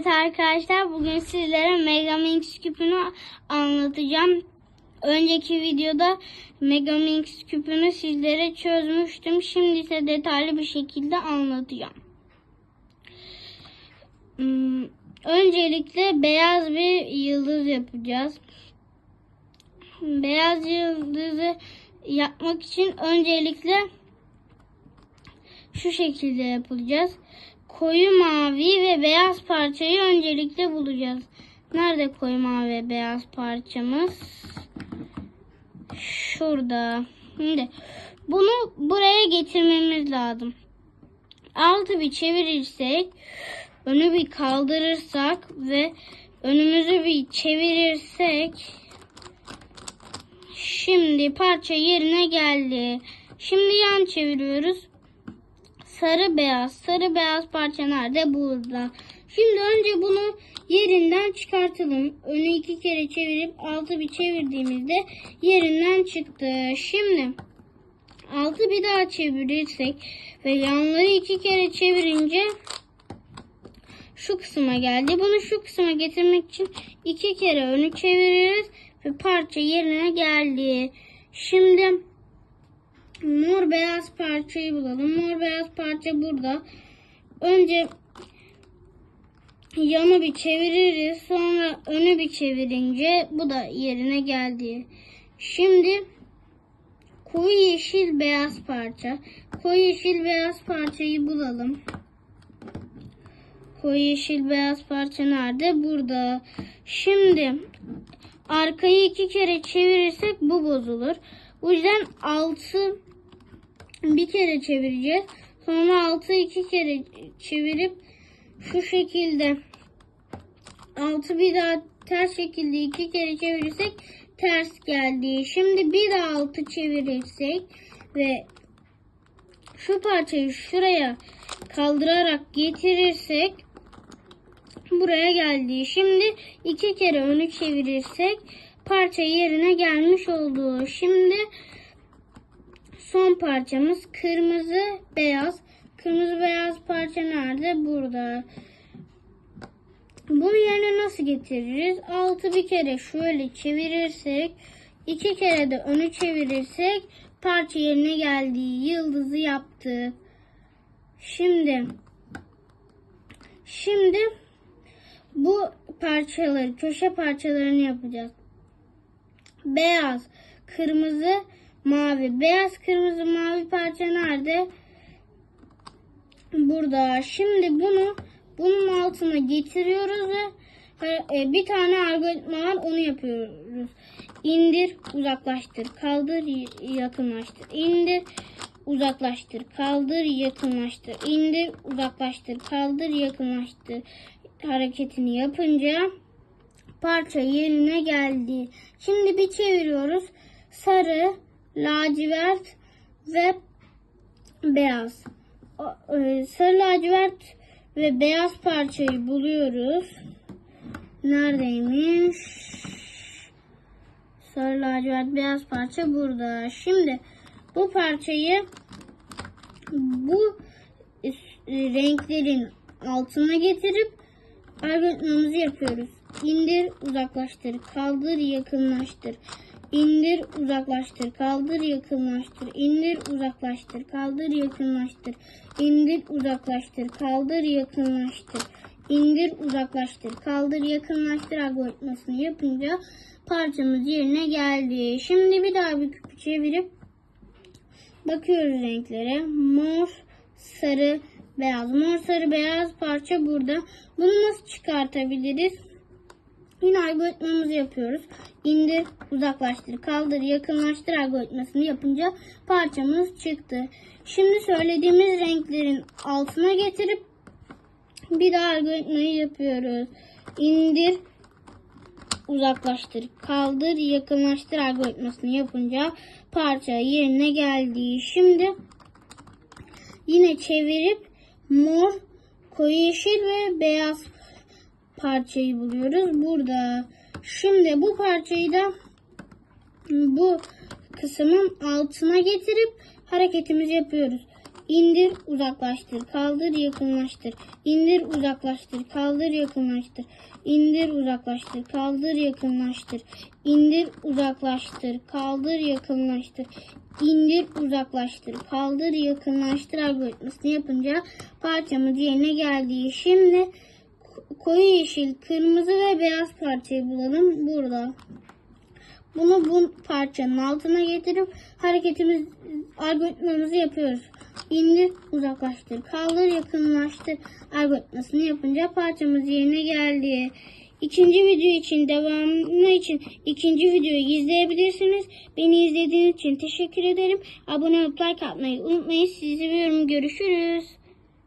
Evet arkadaşlar bugün sizlere Megaminx küpünü anlatacağım. Önceki videoda Megaminx küpünü sizlere çözmüştüm. Şimdi ise detaylı bir şekilde anlatacağım. Hmm, Öncelikle beyaz bir yıldız yapacağız. Beyaz yıldızı yapmak için öncelikle şu şekilde yapacağız. Koyu mavi ve beyaz parçayı öncelikle bulacağız. Nerede koyu mavi ve beyaz parçamız? Şurada. Şimdi bunu buraya getirmemiz lazım. Altı bir çevirirsek, önü bir kaldırırsak ve önümüzü bir çevirirsek şimdi parça yerine geldi. Şimdi yan çeviriyoruz sarı beyaz. Sarı beyaz parça nerede? Burada. Şimdi önce bunu yerinden çıkartalım. Önü iki kere çevirip altı bir çevirdiğimizde yerinden çıktı. Şimdi altı bir daha çevirirsek ve yanları iki kere çevirince şu kısma geldi. Bunu şu kısma getirmek için iki kere önü çeviririz ve parça yerine geldi. Şimdi mor beyaz parçayı bulalım. Mor beyaz parça burada. Önce yanı bir çeviririz. Sonra önü bir çevirince bu da yerine geldi. Şimdi koyu yeşil beyaz parça. Koyu yeşil beyaz parçayı bulalım. Koyu yeşil beyaz parça nerede? Burada. Şimdi arkayı iki kere çevirirsek bu bozulur. O yüzden altı bir kere çevireceğiz. Sonra altı iki kere çevirip şu şekilde altı bir daha ters şekilde iki kere çevirirsek ters geldi. Şimdi bir daha altı çevirirsek ve şu parçayı şuraya kaldırarak getirirsek buraya geldi. Şimdi iki kere önü çevirirsek parça yerine gelmiş oldu. Şimdi son parçamız kırmızı beyaz. Kırmızı beyaz parça nerede? Burada. Bunu yerine nasıl getiririz? Altı bir kere şöyle çevirirsek, iki kere de önü çevirirsek parça yerine geldi. Yıldızı yaptı. Şimdi şimdi bu parçaları, köşe parçalarını yapacağız. Beyaz, kırmızı, mavi. Beyaz, kırmızı, mavi parça nerede? Burada. Şimdi bunu bunun altına getiriyoruz ve e, bir tane algoritma var onu yapıyoruz. İndir, uzaklaştır, kaldır, yakınlaştır. İndir, uzaklaştır, kaldır, yakınlaştır. İndir, uzaklaştır, kaldır, yakınlaştır. Hareketini yapınca parça yerine geldi. Şimdi bir çeviriyoruz. Sarı, lacivert ve beyaz. E, Sarı lacivert ve beyaz parçayı buluyoruz. Neredeymiş? Sarı lacivert beyaz parça burada. Şimdi bu parçayı bu e, renklerin altına getirip algoritmamızı yapıyoruz. İndir, uzaklaştır, kaldır, yakınlaştır. İndir, uzaklaştır, kaldır, yakınlaştır. İndir, uzaklaştır, kaldır, yakınlaştır. İndir, uzaklaştır, kaldır, yakınlaştır. İndir, uzaklaştır, kaldır, yakınlaştır algoritmasını yapınca parçamız yerine geldi. Şimdi bir daha bir küpü çevirip bakıyoruz renklere. Mor, sarı, beyaz. Mor, sarı, beyaz parça burada. Bunu nasıl çıkartabiliriz? Yine algoritmamızı yapıyoruz. İndir, uzaklaştır, kaldır, yakınlaştır algoritmasını yapınca parçamız çıktı. Şimdi söylediğimiz renklerin altına getirip bir daha algoritmayı yapıyoruz. İndir, uzaklaştır, kaldır, yakınlaştır algoritmasını yapınca parça yerine geldi. Şimdi yine çevirip mor, koyu yeşil ve beyaz parçayı buluyoruz burada. Şimdi bu parçayı da bu kısmın altına getirip hareketimizi yapıyoruz. İndir, uzaklaştır, kaldır, yakınlaştır. İndir, uzaklaştır, kaldır, yakınlaştır. İndir, uzaklaştır, kaldır, yakınlaştır. İndir, uzaklaştır, kaldır, yakınlaştır. İndir, uzaklaştır, kaldır, yakınlaştır algoritmasını yapınca parçamız yerine geldi. Şimdi koyu yeşil, kırmızı ve beyaz parçayı bulalım burada. Bunu bu parçanın altına getirip hareketimiz algoritmamızı yapıyoruz. İndir, uzaklaştır, kaldır, yakınlaştır algoritmasını yapınca parçamız yerine geldi. İkinci video için devamı için ikinci videoyu izleyebilirsiniz. Beni izlediğiniz için teşekkür ederim. Abone olup like atmayı unutmayın. Sizi seviyorum. Görüşürüz.